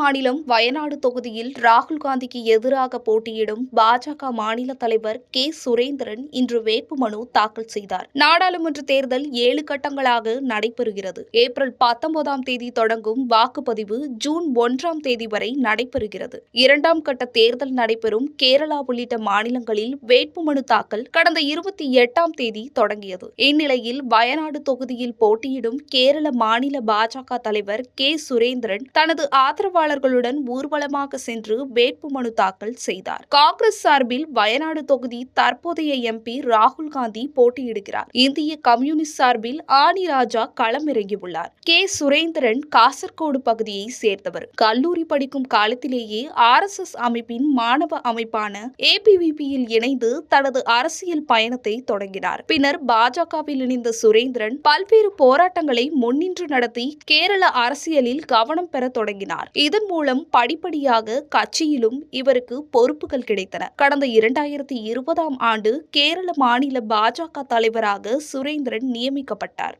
மாநிலம் வயநாடு தொகுதியில் ராகுல் காந்திக்கு எதிராக போட்டியிடும் பாஜக மாநில தலைவர் கே. சுரேந்திரன் இன்று வேட்புமனு தாக்கல் செய்தார். நாடாளுமன்ற தேர்தல் ஏழு கட்டங்களாக நடைபெறுகிறது. ஏப்ரல் பத்தொன்பதாம் தேதி தொடங்கும் வாக்குப்பதிவு ஜூன் ஒன்றாம் தேதி வரை நடைபெறுகிறது. இரண்டாம் கட்ட தேர்தல் நடைபெறும் கேரளா உள்ளிட்ட மாநிலங்களில் வேட்புமனு தாக்கல் கடந்த இருபத்தி எட்டாம் தேதி தொடங்கியது. இந்நிலையில் வயநாடு தொகுதியில் போட்டியிடும் கேரள மாநில பாஜக தலைவர் கே. சுரேந்திரன் தனது வேட்பாளர்களுடன் ஊர்வலமாக சென்று வேட்புமனு தாக்கல் செய்தார். காங்கிரஸ் சார்பில் வயநாடு தொகுதி தற்போதைய எம்பி ராகுல் காந்தி போட்டியிடுகிறார். இந்திய கம்யூனிஸ்ட் சார்பில் ஆனி ராஜா களமிறங்கியுள்ளார். கே. சுரேந்திரன் காசர்கோடு பகுதியை சேர்ந்தவர். கல்லூரி படிக்கும் காலத்திலேயே ஆர் எஸ் எஸ் அமைப்பின் மாணவ அமைப்பான ஏபிவிபியில் இணைந்து தனது அரசியல் பயணத்தை தொடங்கினார். பின்னர் பாஜகவில் இணைந்த சுரேந்திரன் பல்வேறு போராட்டங்களை முன்னின்று நடத்தி கேரள அரசியலில் கவனம் பெற தொடங்கினார். இதன் மூலம் படிப்படியாக கட்சியிலும் இவருக்கு பொறுப்புகள் கிடைத்தன. கடந்த இரண்டாயிரத்தி இருபதாம் ஆண்டு கேரள மாநில பாஜக தலைவராக சுரேந்திரன் நியமிக்கப்பட்டார்.